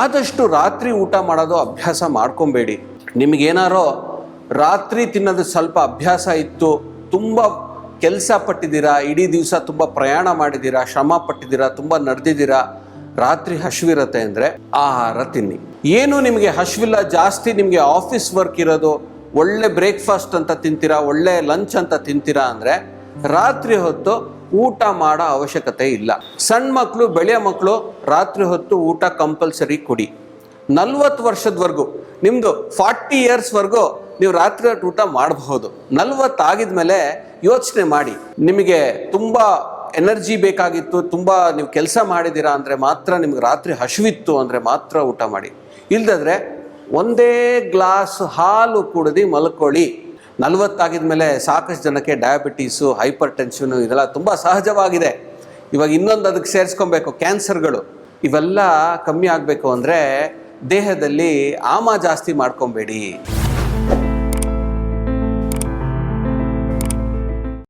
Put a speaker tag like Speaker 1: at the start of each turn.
Speaker 1: ಆದಷ್ಟು ರಾತ್ರಿ ಊಟ ಮಾಡೋದು ಅಭ್ಯಾಸ ಮಾಡ್ಕೊಬೇಡಿ. ನಿಮಗೇನಾರೋ ರಾತ್ರಿ ತಿನ್ನೋದು ಸ್ವಲ್ಪ ಅಭ್ಯಾಸ ಇತ್ತು, ತುಂಬ ಕೆಲಸ ಪಟ್ಟಿದ್ದೀರಾ, ಇಡೀ ದಿವಸ ತುಂಬ ಪ್ರಯಾಣ ಮಾಡಿದ್ದೀರಾ, ಶ್ರಮ ಪಟ್ಟಿದ್ದೀರಾ, ತುಂಬ ನಡೆದಿದ್ದೀರಾ, ರಾತ್ರಿ ಹಸಿವಿರುತ್ತೆ ಅಂದರೆ ಆಹಾರ ತಿನ್ನಿ. ಏನು ನಿಮಗೆ ಹಸಿವಿಲ್ಲ ಜಾಸ್ತಿ ನಿಮಗೆ ಆಫೀಸ್ ವರ್ಕ್ ಇರೋದು, ಒಳ್ಳೆ ಬ್ರೇಕ್ಫಾಸ್ಟ್ ಅಂತ ತಿಂತೀರಾ, ಒಳ್ಳೆ ಲಂಚ್ ಅಂತ ತಿಂತೀರಾ ಅಂದರೆ ರಾತ್ರಿ ಹೊತ್ತು ಊಟ ಮಾಡೋ ಅವಶ್ಯಕತೆ ಇಲ್ಲ. ಸಣ್ಣ ಮಕ್ಕಳು ಬೆಳೆಯ ಮಕ್ಕಳು ರಾತ್ರಿ ಹೊತ್ತು ಊಟ ಕಂಪಲ್ಸರಿ ಕೊಡಿ. ನಲ್ವತ್ತು ವರ್ಷದವರೆಗೂ ನಿಮ್ಮದು ಫಾರ್ಟಿ ಇಯರ್ಸ್ವರೆಗೂ ನೀವು ರಾತ್ರಿ ಹೊತ್ತು ಊಟ ಮಾಡಬಹುದು. ನಲ್ವತ್ತಾಗಿದ ಮೇಲೆ ಯೋಚನೆ ಮಾಡಿ. ನಿಮಗೆ ತುಂಬ ಎನರ್ಜಿ ಬೇಕಾಗಿತ್ತು, ತುಂಬ ನೀವು ಕೆಲಸ ಮಾಡಿದ್ದೀರಾ ಅಂದರೆ ಮಾತ್ರ ನಿಮ್ಗೆ ರಾತ್ರಿ ಹಸಿವಿತ್ತು ಅಂದರೆ ಮಾತ್ರ ಊಟ ಮಾಡಿ. ಇಲ್ಲದಾದ್ರೆ ಒಂದೇ ಗ್ಲಾಸ್ ಹಾಲು ಕುಡಿದು ಮಲ್ಕೊಳ್ಳಿ. ನಲ್ವತ್ತಾಗಿದ ಮೇಲೆ ಸಾಕಷ್ಟು ಜನಕ್ಕೆ ಡಯಾಬಿಟೀಸು ಹೈಪರ್ ಟೆನ್ಷನು ಇದೆಲ್ಲ ತುಂಬ ಸಹಜವಾಗಿದೆ. ಇವಾಗ ಇನ್ನೊಂದು ಅದಕ್ಕೆ ಸೇರಿಸ್ಕೊಬೇಕು ಕ್ಯಾನ್ಸರ್ಗಳು ಇವೆಲ್ಲ ಕಮ್ಮಿ ಆಗಬೇಕು ಅಂದರೆ ದೇಹದಲ್ಲಿ ಆಮ ಜಾಸ್ತಿ ಮಾಡ್ಕೊಬೇಡಿ.